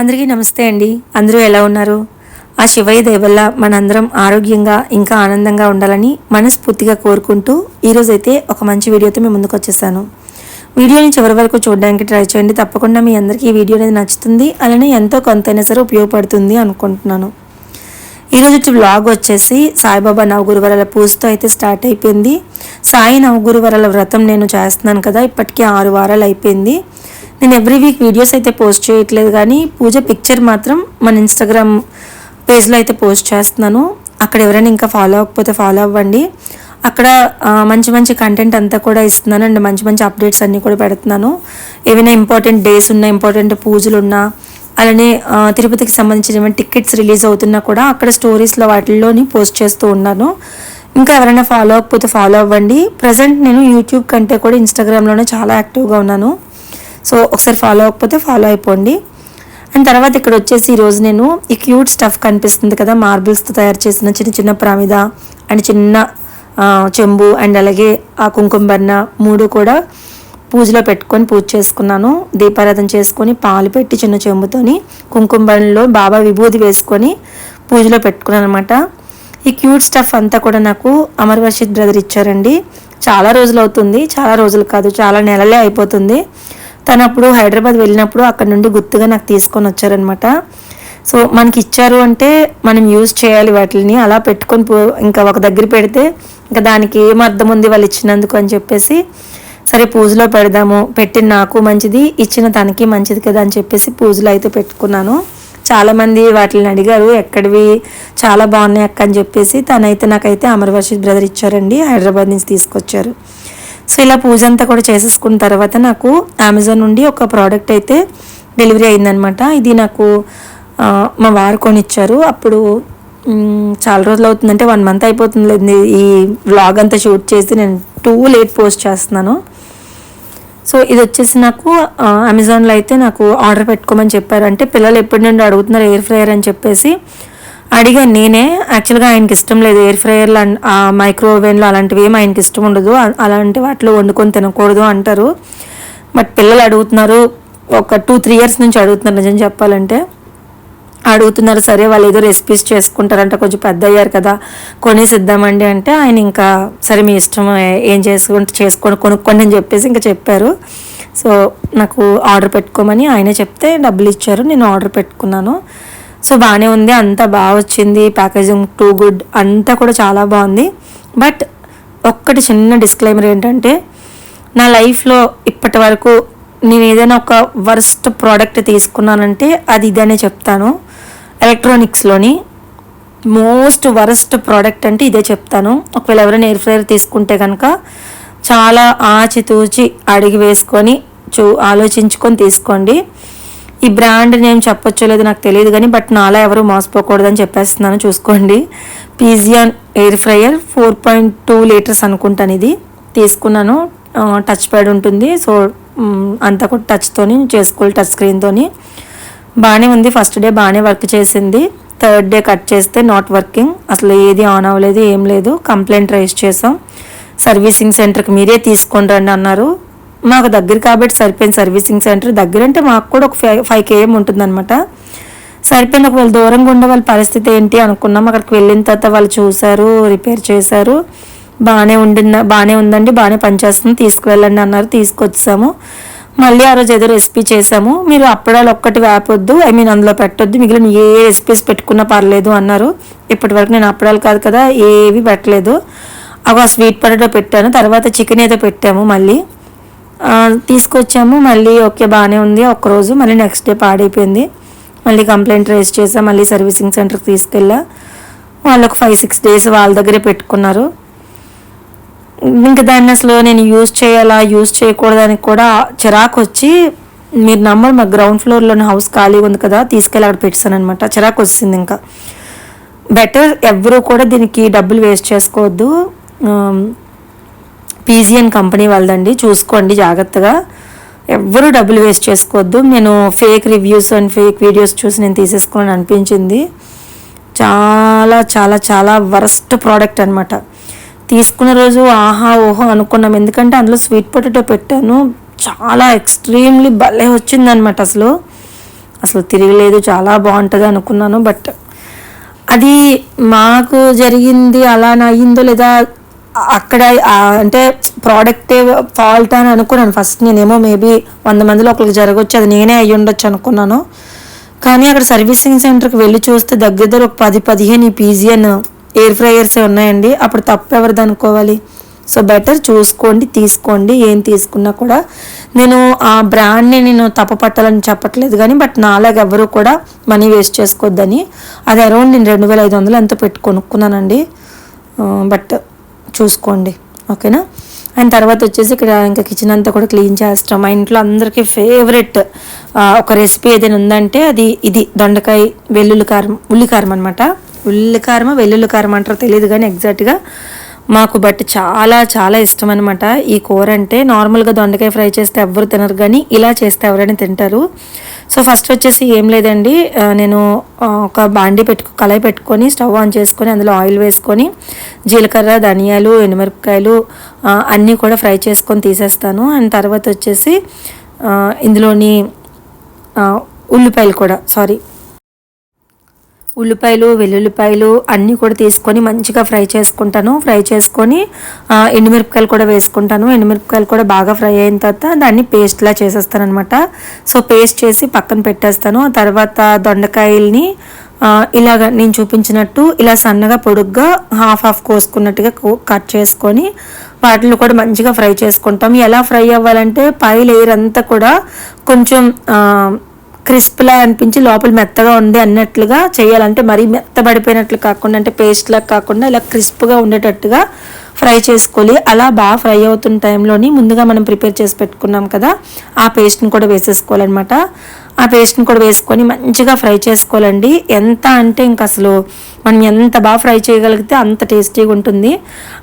అందరికీ నమస్తే అండి. అందరూ ఎలా ఉన్నారు? ఆ శివయ్య దయవల్ల మనందరం ఆరోగ్యంగా ఇంకా ఆనందంగా ఉండాలని మనస్ఫూర్తిగా కోరుకుంటూ ఈరోజైతే ఒక మంచి వీడియోతో మేము ముందుకు వచ్చేసాను. వీడియోని చివరి వరకు చూడడానికి ట్రై చేయండి. తప్పకుండా మీ అందరికీ ఈ వీడియో అనేది నచ్చుతుంది. అలానే ఎంతో కొంతైనా సరే ఉపయోగపడుతుంది అనుకుంటున్నాను. ఈరోజు వ్లాగ్ వచ్చేసి సాయిబాబా నవగురువరాల పూజతో అయితే స్టార్ట్ అయిపోయింది. సాయి నవగురువరాల వ్రతం నేను చేస్తున్నాను కదా ఇప్పటికీ ఆరు వారాలు అయిపోయింది. నేను ఎవ్రీ వీక్ వీడియోస్ అయితే పోస్ట్ చేయట్లేదు కానీ పూజ పిక్చర్ మాత్రం మన ఇన్స్టాగ్రామ్ పేజ్లో అయితే పోస్ట్ చేస్తున్నాను. అక్కడ ఎవరైనా ఇంకా ఫాలో అవ్వకపోతే ఫాలో అవ్వండి. అక్కడ మంచి మంచి కంటెంట్ అంతా కూడా ఇస్తున్నాను. అండ్ మంచి మంచి అప్డేట్స్ అన్నీ కూడా పెడుతున్నాను. ఏవైనా ఇంపార్టెంట్ డేస్ ఉన్నా ఇంపార్టెంట్ పూజలు ఉన్నా అలానే తిరుపతికి సంబంధించిన ఏమైనా టికెట్స్ రిలీజ్ అవుతున్నా కూడా అక్కడ స్టోరీస్లో వాటిల్లోని పోస్ట్ చేస్తూ ఉన్నాను. ఇంకా ఎవరైనా ఫాలో అవ్వకపోతే ఫాలో అవ్వండి. ప్రజెంట్ నేను యూట్యూబ్ కంటే కూడా ఇన్స్టాగ్రామ్లోనే చాలా యాక్టివ్గా ఉన్నాను. సో ఒకసారి ఫాలో అవ్వకపోతే ఫాలో అయిపోండి. అండ్ తర్వాత ఇక్కడ వచ్చేసి ఈరోజు నేను ఈ క్యూట్ స్టఫ్ కనిపిస్తుంది కదా మార్బుల్స్తో తయారు చేసిన చిన్న చిన్న ప్రామిద అండ్ చిన్న చెంబు అండ్ అలాగే ఆ కుంకుమబర్ణ మూడు కూడా పూజలో పెట్టుకొని పూజ చేసుకున్నాను. దీపారాధన చేసుకొని పాలు పెట్టి చిన్న చెంబుతోని కుంకుమబర్ణలో బాబా విభూది వేసుకొని పూజలో పెట్టుకున్నాను అనమాట ఈ క్యూట్ స్టఫ్ అంతా కూడా నాకు అమర్ వర్షిత్ బ్రదర్ ఇచ్చారండి. చాలా రోజులు అవుతుంది చాలా రోజులు కాదు చాలా నెలలే అయిపోతుంది. తను అప్పుడు హైదరాబాద్ వెళ్ళినప్పుడు అక్కడ నుండి గుర్తుగా నాకు తీసుకొని వచ్చారనమాట సో మనకి ఇచ్చారు అంటే మనం యూజ్ చేయాలి వాటిని అలా పెట్టుకొని పో ఇంకా ఒక దగ్గర పెడితే ఇంకా దానికి ఏం అర్థం ఉంది వాళ్ళు ఇచ్చినందుకు అని చెప్పేసి సరే పూజలో పెడదాము పెట్టిన నాకు మంచిది ఇచ్చిన తనకి మంచిది కదా అని చెప్పేసి పూజలు అయితే పెట్టుకున్నాను. చాలామంది వాటిని అడిగారు ఎక్కడివి చాలా బాగున్నాయి అక్క అని చెప్పేసి తనైతే నాకైతే అమర్వర్షిత్ బ్రదర్ ఇచ్చారండి హైదరాబాద్ నుంచి తీసుకొచ్చారు. సో ఇలా పూజ అంతా కూడా చేసేసుకున్న తర్వాత నాకు అమెజాన్ నుండి ఒక ప్రోడక్ట్ అయితే డెలివరీ అయిందనమాట ఇది నాకు మా వారు కొనిచ్చారు. అప్పుడు చాలా రోజులు అవుతుందంటే వన్ మంత్ అయిపోతుంది. లేదు ఈ వ్లాగ్ అంతా షూట్ చేసి నేను టూ లేట్ పోస్ట్ చేస్తున్నాను. సో ఇది వచ్చేసి నాకు అమెజాన్లో అయితే నాకు ఆర్డర్ పెట్టుకోమని చెప్పారు. అంటే పిల్లలు ఎప్పటి నుండి అడుగుతున్నారు ఎయిర్ ఫ్రయర్ అని చెప్పేసి. అడిగాను నేనే? యాక్చువల్గా ఆయనకి ఇష్టం లేదు. ఎయిర్ ఫ్రైయర్లు మైక్రోవేవ్లు అలాంటివి ఏమి ఆయనకి ఇష్టం ఉండదు. అలాంటి వాటిలో వండుకొని తినకూడదు అంటారు. బట్ పిల్లలు అడుగుతున్నారు. ఒక టూ త్రీ ఇయర్స్ నుంచి అడుగుతున్నారు నిజం చెప్పాలంటే. అడుగుతున్నారు సరే వాళ్ళు ఏదో రెసిపీస్ చేసుకుంటారంట కొంచెం పెద్ద అయ్యారు కదా కొనేసి ఇద్దామండి అంటే ఆయన ఇంకా సరే మీ ఇష్టం ఏం చేసుకుంటే చేసుకొని కొనుక్కోండి అని చెప్పేసి ఇంకా చెప్పారు. సో నాకు ఆర్డర్ పెట్టుకోమని ఆయనే చెప్తే డబ్బులు ఇచ్చారు నేను ఆర్డర్ పెట్టుకున్నాను. సో బాగానే ఉంది అంతా బాగా వచ్చింది ప్యాకేజింగ్ టూ గుడ్ అంతా కూడా చాలా బాగుంది. బట్ ఒక్కటి చిన్న డిస్క్లైమర్ ఏంటంటే నా లైఫ్లో ఇప్పటి వరకు నేను ఏదైనా ఒక వర్స్ట్ ప్రోడక్ట్ తీసుకున్నానంటే అది ఇదనే చెప్తాను. ఎలక్ట్రానిక్స్లోని మోస్ట్ వరస్ట్ ప్రోడక్ట్ అంటే ఇదే చెప్తాను. ఒకవేళ ఎవరైనా ఎయిర్ ఫ్రైయర్ తీసుకుంటే కనుక చాలా ఆచితూచి అడిగి వేసుకొని చూ ఆలోచించుకొని తీసుకోండి. ఈ బ్రాండ్ నేమ్ చెప్పొచ్చో లేదో నాకు తెలియదు కానీ బట్ నాలా ఎవరు మోసపోకూడదని చెప్పేస్తున్నాను. చూసుకోండి. Pigeon air fryer four point two litres అనుకుంటాను ఇది. తీసుకున్నాను. టచ్ ప్యాడ్ ఉంటుంది. సో అంతా కూడా టచ్తోని చేసుకోవాలి టచ్ స్క్రీన్తోని బాగానే ఉంది. ఫస్ట్ డే బాగానే వర్క్ చేసింది. థర్డ్ డే కట్ చేస్తే నాట్ వర్కింగ్ అసలు ఏది ఆన్ అవ్వలేదు ఏం లేదు. కంప్లైంట్ రైజ్ చేసాం. సర్వీసింగ్ సెంటర్కి మీరే తీసుకొని రండి అన్నారు. మాకు దగ్గర కాబట్టి సరిపోయింది సర్వీసింగ్ సెంటర్. దగ్గర అంటే మాకు కూడా ఒక ఫైవ్ ఫైవ్ కేఎం ఉంటుందన్నమాట. సరిపోయింది ఒకవేళ దూరంగా ఉండే వాళ్ళ పరిస్థితి ఏంటి అనుకున్నాం. అక్కడికి వెళ్ళిన తర్వాత వాళ్ళు చూశారు రిపేర్ చేశారు. బాగానే ఉండిన బాగానే ఉందండి బాగానే పనిచేస్తుంది. తీసుకువెళ్ళండి అన్నారు తీసుకొచ్చాము. మళ్ళీ ఆ రోజు ఏదో రెసిపీ చేసాము మీరు అప్పడాలు ఒక్కటి వేపొద్దు ఐ మీన్ అందులో పెట్టొద్దు మిగిలిన ఏ రెసిపీస్ పెట్టుకున్నా పర్లేదు అన్నారు. ఇప్పటి వరకు నేను అప్పడాలు కాదు కదా ఏవి పెట్టలేదు. ఒక స్వీట్ పొటాటో పెట్టాను తర్వాత చికెన్ ఏదో పెట్టాము మళ్ళీ. తీసుకొచ్చాము. మళ్ళీ ఓకే బాగానే ఉంది. ఒక్కరోజు మళ్ళీ నెక్స్ట్ డే పాడైపోయింది. మళ్ళీ కంప్లైంట్ రైజ్ చేసాం. మళ్ళీ సర్వీసింగ్ సెంటర్కి తీసుకెళ్ళా. వాళ్ళు ఒక ఫైవ్ సిక్స్ డేస్ వాళ్ళ దగ్గరే పెట్టుకున్నారు. ఇంకా దాన్ని అసలు నేను యూజ్ చేయాలా యూజ్ చేయకూడదానికి కూడా చిరాకు వచ్చి మీరు నమ్మరు మా గ్రౌండ్ ఫ్లోర్లోని హౌస్ ఖాళీ ఉంది కదా తీసుకెళ్ళి అక్కడ పెట్టాను అనమాట చిరాకు వచ్చింది ఇంకా. బెటర్ ఎవ్వరూ కూడా దీనికి డబ్బులు వేస్ట్ చేసుకోవద్దు. పీజీఎన్ కంపెనీ వాళ్ళదండి. చూసుకోండి జాగ్రత్తగా. ఎవ్వరూ డబ్బులు వేస్ట్ చేసుకోవద్దు. నేను fake reviews and fake videos చూసి నేను తీసేసుకోవాలని అనిపించింది. చాలా చాలా చాలా వరస్ట్ ప్రోడక్ట్ అనమాట తీసుకున్న రోజు ఆహా ఓహో అనుకున్నాం. ఎందుకంటే అందులో స్వీట్ పొటాటో పెట్టాను. చాలా ఎక్స్ట్రీమ్లీ భలే వచ్చిందనమాట అసలు. అసలు తిరగలేదు. చాలా బాగుంటుంది అనుకున్నాను. బట్ అది మాకు జరిగింది అలా అయిందో లేదా అక్కడ అంటే ప్రోడక్ట్ ఫాల్ట్ అని అనుకున్నాను. ఫస్ట్ నేనేమో మేబీ వంద మందిలో ఒకరికి జరగవచ్చు అది నేనే అయ్యి ఉండొచ్చు అనుకున్నాను. కానీ అక్కడ సర్వీసింగ్ సెంటర్కి వెళ్ళి చూస్తే దగ్గర దగ్గర ఒక పది పదిహేను పీజియన్ ఎయిర్ ఫ్రైయర్సే ఉన్నాయండి. అప్పుడు తప్పు ఎవరిది అనుకోవాలి? సో బెటర్ చూసుకోండి తీసుకోండి ఏం తీసుకున్నా కూడా. నేను ఆ బ్రాండ్ని నేను తప్పపట్టాలని చెప్పట్లేదు కానీ బట్ నాలాగ ఎవరు కూడా మనీ వేస్ట్ చేసుకోవద్దని. అది అరౌండ్ నేను రెండు వేల ఐదు వందలు ఎంతో పెట్టి కొనుక్కున్నానండి బట్ uh, చూసుకోండి ఓకేనా? అండ్ తర్వాత వచ్చేసి ఇక్కడ ఇంకా కిచెన్ అంతా కూడా క్లీన్ చేస్తాం. మా ఇంట్లో అందరికీ ఫేవరెట్ ఒక రెసిపీ ఏదైనా ఉందంటే అది ఇది దొండకాయ వెల్లుల్లి కారం ఉల్లికారం అనమాట ఉల్లి కారం వెల్లుల్లి కారం అంటారో తెలియదు కానీ ఎగ్జాక్ట్గా మాకు బట్ చాలా చాలా ఇష్టం అనమాట ఈ కూర అంటే నార్మల్గా దొండకాయ ఫ్రై చేస్తే ఎవరు తినరు కానీ ఇలా చేస్తే ఎవరైనా తింటారు. సో ఫస్ట్ వచ్చేసి ఏం లేదండి నేను ఒక బాండి పెట్టుకు కళాయి పెట్టుకొని స్టవ్ ఆన్ చేసుకొని అందులో ఆయిల్ వేసుకొని జీలకర్ర ధనియాలు ఎండుమిరపకాయలు అన్నీ కూడా ఫ్రై చేసుకొని తీసేస్తాను. అండ్ తర్వాత వచ్చేసి ఇందులోని ఉల్లిపాయలు కూడా సారీ ఉల్లిపాయలు వెల్లుల్లిపాయలు అన్నీ కూడా తీసుకొని మంచిగా ఫ్రై చేసుకుంటాను. ఫ్రై చేసుకొని ఎండుమిరపకాయలు కూడా వేసుకుంటాను. ఎండుమిరపకాయలు కూడా బాగా ఫ్రై అయిన తర్వాత దాన్ని పేస్ట్లా చేసేస్తాను అనమాట సో పేస్ట్ చేసి పక్కన పెట్టేస్తాను. తర్వాత దొండకాయల్ని ఇలాగ నేను చూపించినట్టు ఇలా సన్నగా పొడుగ్గా హాఫ్ హాఫ్ కోసుకున్నట్టుగా కట్ చేసుకొని వాటిని కూడా మంచిగా ఫ్రై చేసుకుంటాం. ఎలా ఫ్రై అవ్వాలంటే పై లేయర్ అంతా కూడా కొంచెం క్రిస్ప్లా అనిపించి లోపల మెత్తగా ఉంది అన్నట్లుగా చేయాలంటే మరీ మెత్తబడిపోయినట్లు కాకుండా అంటే పేస్ట్లా కాకుండా ఇలా క్రిస్ప్గా ఉండేటట్టుగా ఫ్రై చేసుకోవాలి. అలా బాగా ఫ్రై అవుతున్న టైంలోని ముందుగా మనం ప్రిపేర్ చేసి పెట్టుకున్నాం కదా ఆ పేస్ట్ని కూడా వేసేసుకోవాలన్నమాట. ఆ పేస్ట్ని కూడా వేసుకొని మంచిగా ఫ్రై చేసుకోవాలండి. ఎంత అంటే ఇంక అసలు మనం ఎంత బాగా ఫ్రై చేయగలిగితే అంత టేస్టీగా ఉంటుంది.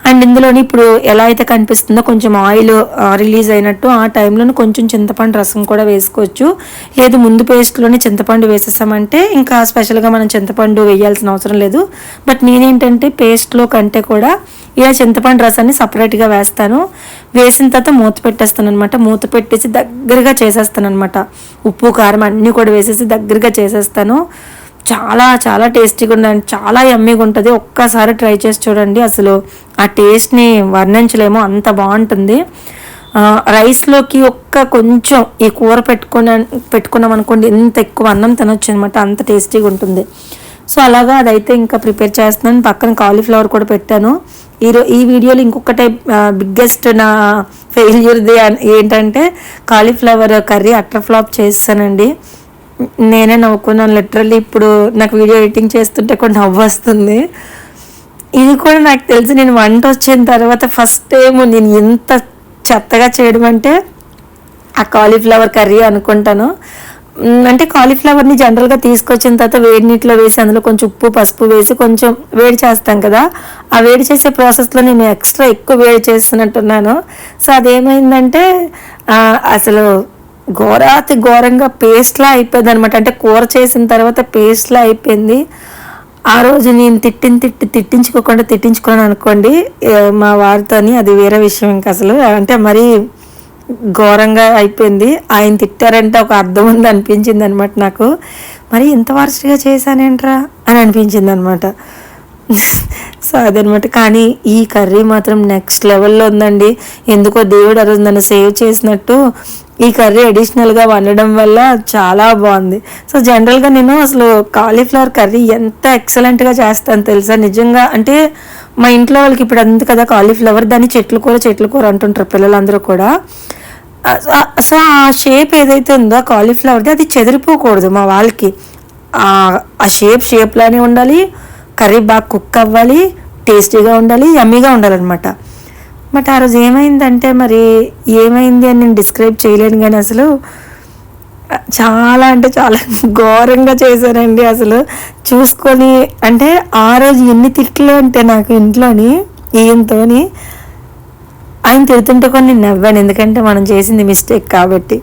అండ్ ఇందులోని ఇప్పుడు ఎలా అయితే కనిపిస్తుందో కొంచెం ఆయిల్ రిలీజ్ అయినట్టు ఆ టైంలోనే కొంచెం చింతపండు రసం కూడా వేసుకోవచ్చు. లేదు ముందు పేస్ట్లోనే చింతపండు వేసేసామంటే ఇంకా స్పెషల్గా మనం చింతపండు వేయాల్సిన అవసరం లేదు. బట్ నేనేంటంటే పేస్ట్లో కంటే కూడా ఇలా చింతపండు రసాన్ని సపరేట్గా వేస్తాను. వేసిన తర్వాత మూత పెట్టేస్తాను అనమాట మూత పెట్టేసి దగ్గరగా చేసేస్తాను అనమాట ఉప్పు కారం అన్నీ కూడా వేసేసి దగ్గరగా చేసేస్తాను. చాలా చాలా టేస్టీగా ఉందండి. చాలా ఎమ్మీగా ఉంటుంది. ఒక్కసారి ట్రై చేసి చూడండి. అసలు ఆ టేస్ట్ని వర్ణించలేమో. అంత బాగుంటుంది. రైస్లోకి ఒక్క కొంచెం ఈ కూర పెట్టుకున్న పెట్టుకున్నాం అనుకోండి ఎంత ఎక్కువ అన్నం తినొచ్చు అనమాట అంత టేస్టీగా ఉంటుంది. సో అలాగా అదైతే ఇంకా ప్రిపేర్ చేస్తున్నాను. పక్కన కాలీఫ్లవర్ కూడా పెట్టాను. ఈ ఈ వీడియోలో ఇంకొకటి బిగ్గెస్ట్ నా ఫెయిల్యూర్ది ఏంటంటే కాలీఫ్లవర్ కర్రీ అట్టర్ ఫ్లాప్ చేస్తానండి. నేనే నవ్వుకున్నాను లిటరల్లీ ఇప్పుడు నాకు వీడియో ఎడిటింగ్ చేస్తుంటే కూడా నవ్వు వస్తుంది. ఇది కూడా నాకు తెలిసి నేను వంట వచ్చిన తర్వాత ఫస్ట్ టైం నేను ఎంత చెత్తగా చేయడం అంటే ఆ కాలీఫ్లవర్ కర్రీ అనుకుంటాను. అంటే కాలీఫ్లవర్ని జనరల్గా తీసుకొచ్చిన తర్వాత వేడి నీటిలో వేసి అందులో కొంచెం ఉప్పు పసుపు వేసి కొంచెం వేడి చేస్తాం కదా. ఆ వేడి చేసే ప్రాసెస్లో నేను ఎక్స్ట్రా ఎక్కువ వేడి చేస్తున్నట్టున్నాను. సో అదేమైందంటే అసలు ఘోరాతి ఘోరంగా పేస్ట్లా అయిపోయింది అనమాట అంటే కూర చేసిన తర్వాత పేస్ట్లా అయిపోయింది. ఆ రోజు నేను తిట్టిన తిట్టి తిట్టించుకోకుండా తిట్టించుకున్నాను అనుకోండి మా వారితోని అది వేరే విషయం ఇంకా అసలు. అంటే మరీ ఘోరంగా అయిపోయింది. ఆయన తిట్టారంటే ఒక అర్థం ఉంది అనిపించింది అనమాట నాకు. మరి ఇంత వరస్ట్గా చేశానేంట్రా అని అనిపించింది అనమాట సో అదనమాట కానీ ఈ కర్రీ మాత్రం నెక్స్ట్ లెవెల్లో ఉందండి. ఎందుకో దేవుడు ఆ రోజు నన్ను సేవ్ చేసినట్టు ఈ కర్రీ అడిషనల్గా వండడం వల్ల చాలా బాగుంది. సో జనరల్గా నేను అసలు కాలీఫ్లవర్ కర్రీ ఎంత ఎక్సలెంట్గా చేస్తాను తెలుసా? నిజంగా అంటే మా ఇంట్లో వాళ్ళకి ఇప్పుడు అంత కదా కాలీఫ్లవర్ దాన్ని చెట్లు కూర చెట్లు కూర అంటుంటారు పిల్లలందరూ కూడా. సో ఆ షేప్ ఏదైతే ఉందో కాలీఫ్లవర్ది అది చెదిరిపోకూడదు మా వాళ్ళకి. ఆ షేప్ షేప్లానే ఉండాలి కర్రీ బాగా కుక్ అవ్వాలి టేస్టీగా ఉండాలి యమ్మీగా ఉండాలన్నమాట. బట్ ఆ రోజు ఏమైందంటే మరి ఏమైంది అని నేను డిస్క్రైబ్ చేయలేను కానీ అసలు చాలా అంటే చాలా ఘోరంగా చేశానండి అసలు. చూసుకొని అంటే ఆ రోజు ఎన్ని తిట్లు అంటే నాకు ఇంట్లోని ఈయంతోని ఆయన తిడుతుంటే కొన్ని నవ్వాను. ఎందుకంటే మనం చేసింది మిస్టేక్ కాబట్టి.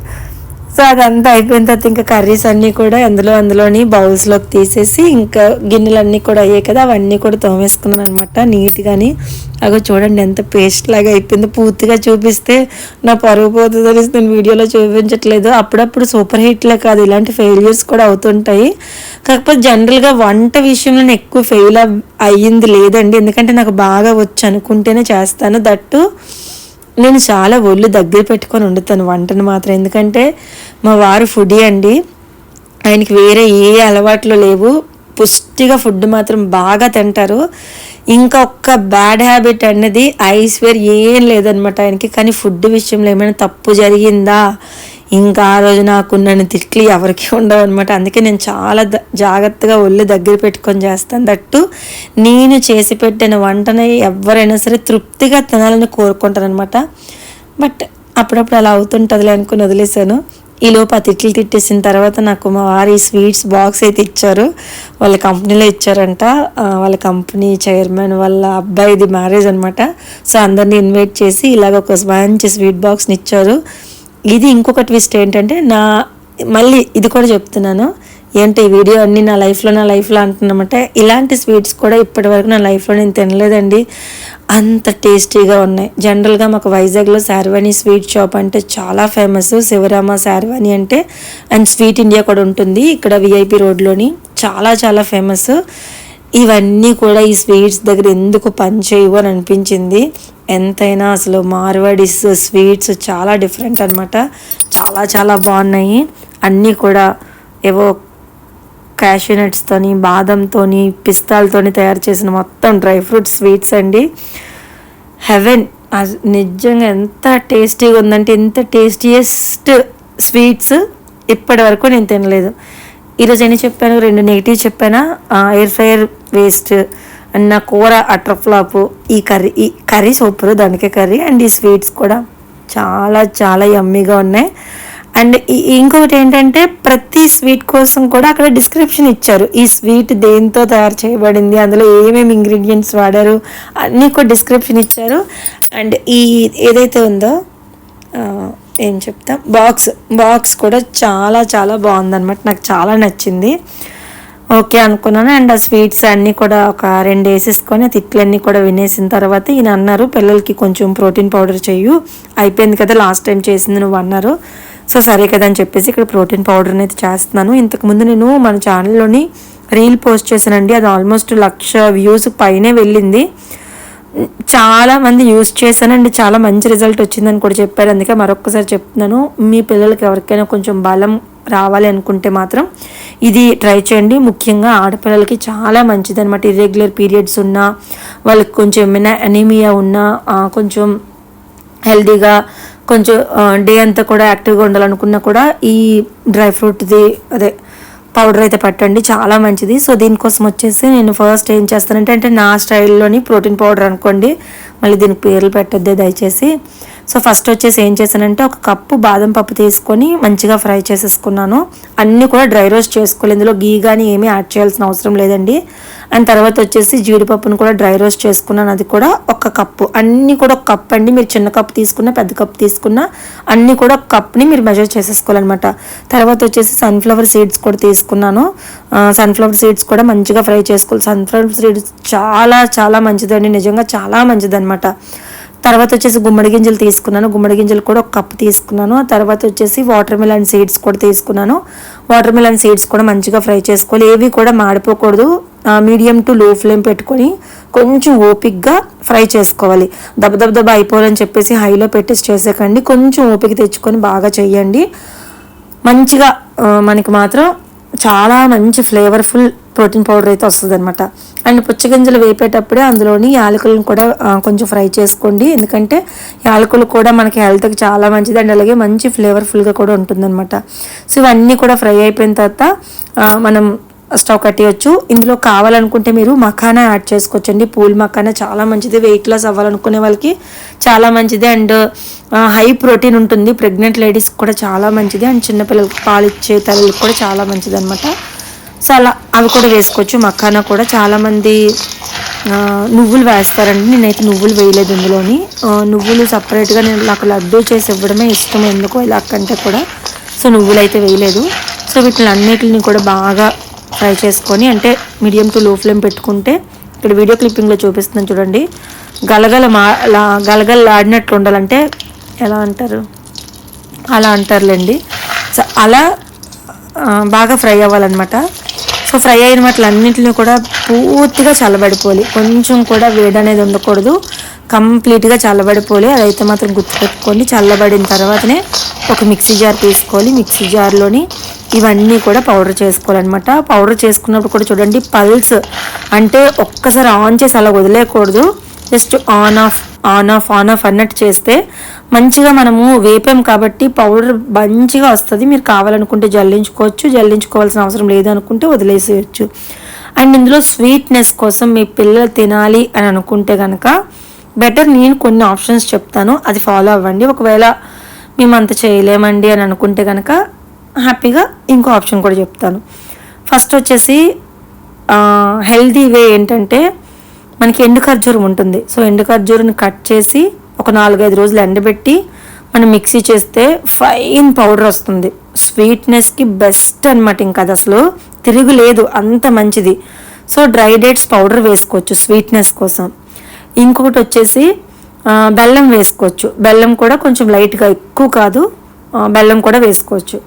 సో అదంతా అయిపోయిన తర్వాత ఇంకా కర్రీస్ అన్నీ కూడా అందులో అందులోని బౌల్స్లోకి తీసేసి ఇంకా గిన్నెలన్నీ కూడా అయ్యాయి కదా అవన్నీ కూడా తోమేసుకున్నాను అనమాట నీట్గాని. అగో చూడండి ఎంత పేస్ట్ లాగా అయిపోయిందో. పూర్తిగా చూపిస్తే నా పరుగు పోతుందని నేను వీడియోలో చూపించట్లేదు. అప్పుడప్పుడు సూపర్ హిట్లే కాదు ఇలాంటి ఫెయిల్యూర్స్ కూడా అవుతుంటాయి. కాకపోతే జనరల్గా వంట విషయంలో నేను ఎక్కువ ఫెయిల్ అయ్యింది లేదండి. ఎందుకంటే నాకు బాగా వచ్చు అనుకుంటేనే చేస్తాను. దట్టు నేను చాలా ఒళ్ళు దగ్గర పెట్టుకొని వండుతాను వంటను మాత్రం. ఎందుకంటే మా వారు ఫుడీ అండి. ఆయనకి వేరే ఏ అలవాట్లు లేవు. పుష్టిగా ఫుడ్ మాత్రం బాగా తింటారు. ఇంకా ఒక్క బ్యాడ్ హ్యాబిట్ అన్నది ఐస్వేర్ ఏం లేదనమాట ఆయనకి. కానీ ఫుడ్ విషయంలో ఏమైనా తప్పు జరిగిందా? ఇంకా ఆ రోజు నాకున్న తిట్లు ఎవరికి ఉండవు అనమాట అందుకే నేను చాలా జాగ్రత్తగా ఒళ్ళు దగ్గర పెట్టుకొని చేస్తాను. దట్టు నేను చేసి పెట్టిన వంటని ఎవరైనా సరే తృప్తిగా తినాలని కోరుకుంటాను అనమాట బట్ అప్పుడప్పుడు అలా అవుతుంటుందిలే అనుకుని వదిలేశాను. ఈలోపు ఆ తిట్లు తిట్టేసిన తర్వాత నాకు మా వారి స్వీట్స్ బాక్స్ అయితే ఇచ్చారు. వాళ్ళ కంపెనీలో ఇచ్చారంట. వాళ్ళ కంపెనీ చైర్మన్ వాళ్ళ అబ్బాయిది మ్యారేజ్ అనమాట సో అందరిని ఇన్వైట్ చేసి ఇలాగ ఒక మంచి స్వీట్ బాక్స్ని ఇచ్చారు. ఇది ఇంకొక ట్విస్ట్ ఏంటంటే నా మళ్ళీ ఇది కూడా చెప్తున్నాను. ఏంటి ఈ వీడియో అన్నీ నా లైఫ్లో నా లైఫ్లో అంటున్నామంటే ఇలాంటి స్వీట్స్ కూడా ఇప్పటి వరకు నా లైఫ్లో నేను తినలేదండి. అంత టేస్టీగా ఉన్నాయి. జనరల్గా మాకు వైజాగ్లో శార్వాణి స్వీట్ షాప్ అంటే చాలా ఫేమస్ శివరామ శార్వాణి అంటే అండ్ స్వీట్ ఇండియా కూడా ఉంటుంది. ఇక్కడ విఐపి రోడ్లోని చాలా చాలా ఫేమస్ ఇవన్నీ కూడా ఈ స్వీట్స్ దగ్గర ఎందుకు పని చేయవు అని అనిపించింది. ఎంతైనా అసలు మార్వాడీస్ స్వీట్స్ చాలా డిఫరెంట్ అనమాట చాలా చాలా బాగున్నాయి. అన్నీ కూడా ఏవో క్యాషూనట్స్తోని బాదంతోని పిస్తాలతోని తయారు చేసిన మొత్తం డ్రై ఫ్రూట్ స్వీట్స్ అండి. హెవెన్ నిజంగా ఎంత టేస్టీగా ఉందంటే ఎంత టేస్టీయెస్ట్ స్వీట్స్ ఇప్పటి వరకు నేను తినలేదు. ఈరోజు ఎన్ని చెప్పాను? రెండు నెగిటివ్ చెప్పానా? Air fryer waste. అండ్ నా కూర అట్రఫ్లాపు ఈ కర్రీ ఈ కర్రీ సూపర్ దానికే కర్రీ అండ్ ఈ స్వీట్స్ కూడా చాలా చాలా యమ్మీగా ఉన్నాయి. అండ్ ఇంకొకటి ఏంటంటే ప్రతి స్వీట్ కోసం కూడా అక్కడ డిస్క్రిప్షన్ ఇచ్చారు. ఈ స్వీట్ దేంతో తయారు చేయబడింది అందులో ఏమేమి ఇంగ్రీడియంట్స్ వాడారు అన్నీ కూడా డిస్క్రిప్షన్ ఇచ్చారు. అండ్ ఈ ఏదైతే ఉందో ఏం చెప్తా బాక్స్ బాక్స్ కూడా చాలా చాలా బాగుందన్నమాట. నాకు చాలా నచ్చింది. ఓకే అనుకున్నాను. అండ్ ఆ స్వీట్స్ అన్నీ కూడా ఒక రెండు వేసేసుకొని తిట్లన్నీ కూడా వినేసిన తర్వాత ఈయన అన్నారు పిల్లలకి కొంచెం ప్రోటీన్ పౌడర్ చెయ్యు. అయిపోయింది కదా లాస్ట్ టైం చేసింది నువ్వు అన్నారు. సో సరే కదా అని చెప్పేసి ఇక్కడ ప్రోటీన్ పౌడర్ని అయితే చేస్తున్నాను. ఇంతకుముందు నేను మన ఛానల్లోని రీల్ పోస్ట్ చేశానండి. అది ఆల్మోస్ట్ లక్ష వ్యూస్ పైనే వెళ్ళింది. చాలా మంది యూస్ చేశానండి చాలా మంచి రిజల్ట్ వచ్చిందని కూడా చెప్పారు. అందుకే మరొకసారి చెప్తున్నాను. మీ పిల్లలకి ఎవరికైనా కొంచెం బలం రావాలి అనుకుంటే మాత్రం ఇది ట్రై చేయండి. ముఖ్యంగా ఆడపిల్లలకి చాలా మంచిది అనమాట ఇర్రెగ్యులర్ పీరియడ్స్ ఉన్నా వాళ్ళకి కొంచెం ఏమైనా అనీమియా ఉన్నా కొంచెం హెల్దీగా కొంచెం డే అంతా కూడా యాక్టివ్గా ఉండాలనుకున్నా కూడా ఈ డ్రై ఫ్రూట్ది అదే పౌడర్ అయితే పట్టండి. చాలా మంచిది. సో దీనికోసం వచ్చేసి నేను ఫస్ట్ ఏం చేస్తానంటే అంటే నా స్టైల్లోని ప్రోటీన్ పౌడర్ అనుకోండి. మళ్ళీ దీనికి పేర్లు పెట్టద్దే దయచేసి. సో ఫస్ట్ వచ్చేసి ఏం చేశానంటే ఒక కప్పు బాదం పప్పు తీసుకొని మంచిగా ఫ్రై చేసేసుకున్నాను. అన్నీ కూడా డ్రై రోస్ట్ చేసుకోవాలి. ఇందులో గీ కానీ ఏమీ యాడ్ చేయాల్సిన అవసరం లేదండి. అండ్ తర్వాత వచ్చేసి జీడిపప్పును కూడా డ్రై రోస్ట్ చేసుకున్నాను. అది కూడా ఒక కప్పు. అన్నీ కూడా ఒక కప్ అండి. మీరు చిన్న కప్పు తీసుకున్న పెద్ద కప్పు తీసుకున్న అన్నీ కూడా ఒక కప్ని మీరు మెజర్ చేసేసుకోవాలన్నమాట. తర్వాత వచ్చేసి సన్ఫ్లవర్ సీడ్స్ కూడా తీసుకున్నాను. సన్ఫ్లవర్ సీడ్స్ కూడా మంచిగా ఫ్రై చేసుకోవాలి. సన్ఫ్లవర్ సీడ్స్ చాలా చాలా మంచిదండి. నిజంగా చాలా మంచిదన్నమాట. తర్వాత వచ్చేసి గుమ్మడి గింజలు తీసుకున్నాను. గుమ్మడి గింజలు కూడా ఒక కప్పు తీసుకున్నాను. ఆ తర్వాత వచ్చేసి వాటర్ మిలన్ సీడ్స్ కూడా తీసుకున్నాను. వాటర్ మిలన్ సీడ్స్ కూడా మంచిగా ఫ్రై చేసుకోవాలి. ఏవి కూడా మాడిపోకూడదు. మీడియం టు లో ఫ్లేమ్ పెట్టుకొని కొంచెం ఓపిక్గా ఫ్రై చేసుకోవాలి. దెబ్బ దెబ్బ దెబ్బ అయిపోవాలని చెప్పేసి హైలో పెట్టేసి చేసేకండి. కొంచెం ఓపిక తెచ్చుకొని బాగా చేయండి. మంచిగా మనకి మాత్రం చాలా మంచి ఫ్లేవర్ఫుల్ ప్రోటీన్ పౌడర్ అయితే వస్తుంది అనమాట అండ్ పుచ్చగింజలు వేపేటప్పుడే అందులోని యాలకులను కూడా కొంచెం ఫ్రై చేసుకోండి. ఎందుకంటే యాలకులు కూడా మనకి హెల్త్కి చాలా మంచిది అండ్ అలాగే మంచి ఫ్లేవర్ఫుల్గా కూడా ఉంటుందన్నమాట. సో ఇవన్నీ కూడా ఫ్రై అయిపోయిన తర్వాత మనం స్టవ్ కట్టేయచ్చు. ఇందులో కావాలనుకుంటే మీరు మఖానా యాడ్ చేసుకోవచ్చండి. పూల్ మఖానా చాలా మంచిది. వెయిట్ లాస్ అవ్వాలనుకునే వాళ్ళకి చాలా మంచిది. అండ్ హై ప్రోటీన్ ఉంటుంది. ప్రెగ్నెంట్ లేడీస్కి కూడా చాలా మంచిది. అండ్ చిన్నపిల్లలకి పాలు ఇచ్చే తల్లికి కూడా చాలా మంచిది అనమాట సో అలా అవి కూడా వేసుకోవచ్చు. మఖానా కూడా చాలామంది నువ్వులు వేస్తారండి. నేనైతే నువ్వులు వేయలేదు ఇందులోని. నువ్వులు సపరేట్గా నేను నాకు లడ్డు చేసి ఇవ్వడమే ఇష్టం ఎందుకో ఇలా కంటే కూడా. సో నువ్వులు అయితే వేయలేదు. సో వీటిని అన్నిటిని కూడా బాగా ఫ్రై చేసుకొని అంటే మీడియం టు లో ఫ్లేమ్ పెట్టుకుంటే ఇక్కడ వీడియో క్లిప్పింగ్లో చూపిస్తున్నాను చూడండి. గలగల మా గలగలలాడినట్లు ఉండాలంటే ఎలా అంటారు? అలా అంటారులేండి. సో అలా బాగా ఫ్రై అవ్వాలన్నమాట. సో ఫ్రై అయిన వాటిలన్నింటినీ కూడా పూర్తిగా చల్లబడిపోవాలి. కొంచెం కూడా వేడి అనేది ఉండకూడదు. కంప్లీట్గా చల్లబడిపోవాలి. అదైతే మాత్రం గుర్తుపెట్టుకోండి. చల్లబడిన తర్వాతనే ఒక మిక్సీ జార్ తీసుకోవాలి. మిక్సీ జార్లోని ఇవన్నీ కూడా పౌడర్ చేసుకోవాలన్నమాట. పౌడర్ చేసుకున్నప్పుడు కూడా చూడండి పల్స్ అంటే ఒక్కసారి ఆన్ చేసి అలా వదిలేయకూడదు. Just on off on off on off అన్నట్టు చేస్తే మంచిగా మనము వేపాం కాబట్టి పౌడర్ మంచిగా వస్తుంది. మీరు కావాలనుకుంటే జల్లించుకోవచ్చు. జల్లించుకోవాల్సిన అవసరం లేదనుకుంటే వదిలేసేయచ్చు. అండ్ ఇందులో స్వీట్నెస్ కోసం మీ పిల్లలు తినాలి అని అనుకుంటే కనుక బెటర్ నేను కొన్ని ఆప్షన్స్ చెప్తాను. అది ఫాలో అవ్వండి. ఒకవేళ మేము అంత చేయలేమండి అని అనుకుంటే కనుక హ్యాపీగా ఇంకో ఆప్షన్ కూడా చెప్తాను. ఫస్ట్ వచ్చేసి హెల్దీ వే ఏంటంటే మనకి ఎండు ఖర్జూరం ఉంటుంది. సో ఎండు ఖర్జూరని కట్ చేసి ఒక నాలుగైదు రోజులు ఎండబెట్టి మనం మిక్సీ చేస్తే ఫైన్ పౌడర్ వస్తుంది. స్వీట్నెస్కి బెస్ట్ అనమాట ఇంకా అది అసలు. తిరుగులేదు అంత మంచిది. సో డ్రై డేట్స్ పౌడర్ వేసుకోవచ్చు స్వీట్నెస్ కోసం. ఇంకొకటి వచ్చేసి బెల్లం వేసుకోవచ్చు. బెల్లం కూడా కొంచెం లైట్గా ఎక్కువ కాదు బెల్లం కూడా వేసుకోవచ్చు.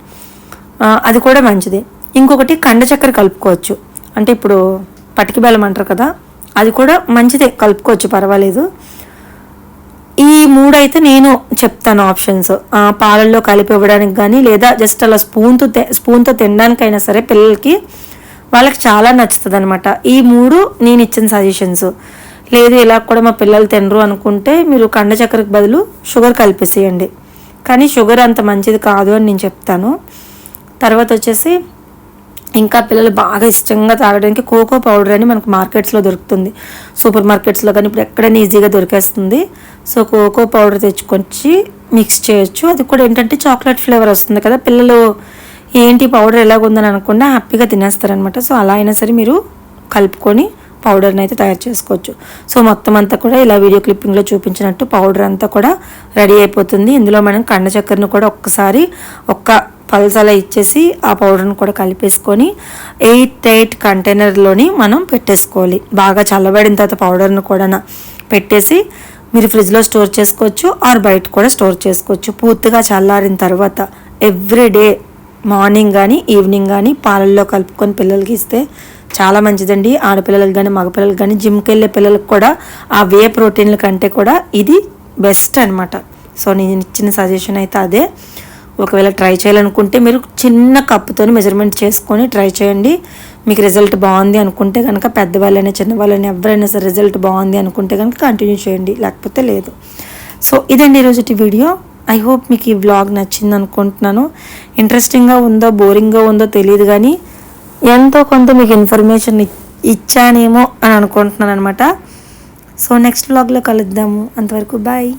అది కూడా మంచిది. ఇంకొకటి కండ చక్కెర కలుపుకోవచ్చు. అంటే ఇప్పుడు పటికి బెల్లం అంటారు కదా అది కూడా మంచిదే కలుపుకోవచ్చు పర్వాలేదు. ఈ మూడు అయితే నేను చెప్తాను ఆప్షన్స్. పాలల్లో కలిపి ఇవ్వడానికి కానీ లేదా జస్ట్ అలా స్పూన్తో స్పూన్తో తినడానికైనా సరే పిల్లలకి వాళ్ళకి చాలా నచ్చుతుంది అనమాట ఈ మూడు నేను ఇచ్చిన సజెషన్స్. లేదు ఇలా కూడా మా పిల్లలు తినరు అనుకుంటే మీరు కండ చక్కెరకు బదులు షుగర్ కలిపేసేయండి. కానీ షుగర్ అంత మంచిది కాదు అని నేను చెప్తాను. తర్వాత వచ్చేసి ఇంకా పిల్లలు బాగా ఇష్టంగా తాగడానికి కోకో పౌడర్ అని మనకు మార్కెట్స్లో దొరుకుతుంది. సూపర్ మార్కెట్స్లో కానీ ఇప్పుడు ఎక్కడైనా ఈజీగా దొరికేస్తుంది. సో కోకో పౌడర్ తెచ్చుకొచ్చి మిక్స్ చేయొచ్చు. అది కూడా ఏంటంటే చాక్లెట్ ఫ్లేవర్ వస్తుంది కదా. పిల్లలు ఏంటి పౌడర్ ఎలాగుందని అనుకుండా హ్యాపీగా తినేస్తారనమాట. సో అలా అయినా సరే మీరు కలుపుకొని పౌడర్ని అయితే తయారు చేసుకోవచ్చు. సో మొత్తం అంతా కూడా ఇలా వీడియో క్లిప్పింగ్లో చూపించినట్టు పౌడర్ అంతా కూడా రెడీ అయిపోతుంది. ఇందులో మనం కండ చక్కెరను కూడా ఒక్కసారి ఒక్క పల్స్ అలా ఇచ్చేసి ఆ పౌడర్ని కూడా కలిపేసుకొని ఎయిట్ ఎయిట్ కంటైనర్లోని మనం పెట్టేసుకోవాలి. బాగా చల్లబడిన తర్వాత పౌడర్ను కూడా పెట్టేసి మీరు ఫ్రిడ్జ్లో స్టోర్ చేసుకోవచ్చు ఆర్ బయట కూడా స్టోర్ చేసుకోవచ్చు. పూర్తిగా చల్లారిన తర్వాత ఎవ్రీ డే మార్నింగ్ కానీ ఈవినింగ్ కానీ పాలల్లో కలుపుకొని పిల్లలకి ఇస్తే చాలా మంచిదండి. ఆడపిల్లలకు కానీ మగపిల్లలకు కానీ జిమ్కి వెళ్ళే పిల్లలకు కూడా ఆ వే ప్రోటీన్ల కంటే కూడా ఇది బెస్ట్ అనమాట సో నేను ఇచ్చిన సజెషన్ అయితే అదే. ఒకవేళ ట్రై చేయాలనుకుంటే మీరు చిన్న కప్పుతో మెజర్మెంట్ చేసుకొని ట్రై చేయండి. మీకు రిజల్ట్ బాగుంది అనుకుంటే కనుక పెద్దవాళ్ళైనా చిన్నవాళ్ళైనా ఎవరైనా సరే రిజల్ట్ బాగుంది అనుకుంటే కనుక కంటిన్యూ చేయండి. లేకపోతే లేదు. సో ఇదండి ఈరోజుటి వీడియో. ఐ హోప్ మీకు ఈ బ్లాగ్ నచ్చింది అనుకుంటున్నాను ఇంట్రెస్టింగ్గా ఉందో బోరింగ్గా ఉందో తెలియదు కానీ ఎంతో కొంత మీకు ఇన్ఫర్మేషన్ ఇచ్చానేమో అని అనుకుంటున్నాను అనమాట సో నెక్స్ట్ బ్లాగ్లో కలుద్దాము. అంతవరకు బాయ్